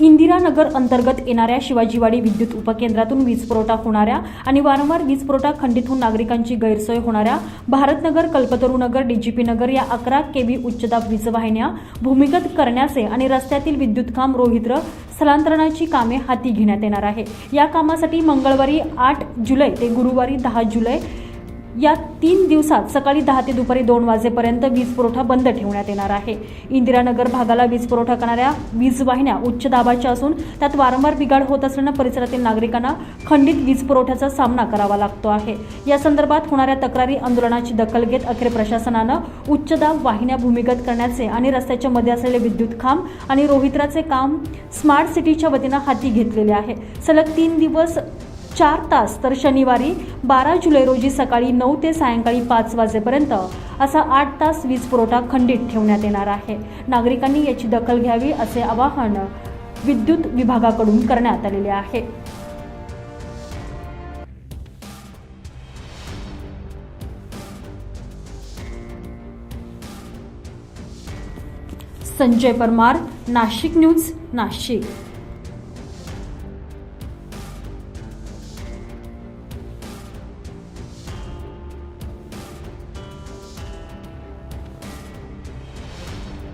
इंदिरानगर अंतर्गत येणाऱ्या शिवाजीवाडी विद्युत उपकेंद्रातून वीज पुरवठा होणाऱ्या आणि वारंवार वीज पुरवठा खंडित होऊन नागरिकांची गैरसोय होणाऱ्या भारतनगर कल्पतरूनगर डीजीपी नगर या अकरा केव्ही उच्चदाब वीजवाहिन्या भूमिगत करण्याचे आणि रस्त्यातील विद्युत खांब रोहित्र स्थलांतरणाची कामे हाती घेण्यात येणार आहे. या कामासाठी मंगळवारी आठ जुलै ते गुरुवारी दहा जुलै या तीन दिवसात सकाळी दहा ते दुपारी दोन वाजेपर्यंत वीज पुरवठा बंद ठेवण्यात येणार आहे. इंदिरानगर भागाला वीज पुरवठा करणाऱ्या वीज वाहिन्या उच्च दाबाच्या असून त्यात वारंवार बिघाड होत असल्यानं परिसरातील नागरिकांना खंडित वीज पुरवठ्याचा सामना करावा लागतो आहे. या संदर्भात होणाऱ्या तक्रारी आंदोलनाची दखल घेत अखेर प्रशासनानं उच्च दाब वाहिन्या भूमिगत करण्याचे आणि रस्त्याच्या मध्ये असलेले विद्युत खांब आणि रोहित्राचे काम स्मार्ट सिटीच्या वतीनं हाती घेतलेले आहे. सलग तीन दिवस चार तास तर शनिवारी बारा जुलै रोजी सकाळी नऊ ते सायंकाळी पाच वाजेपर्यंत असा आठ तास वीज पुरवठा खंडित ठेवण्यात येणार आहे. नागरिकांनी याची दखल घ्यावी असे आवाहन विद्युत विभागाकडून करण्यात आलेले आहे. संजय परमार नाशिक न्यूज नाशिक.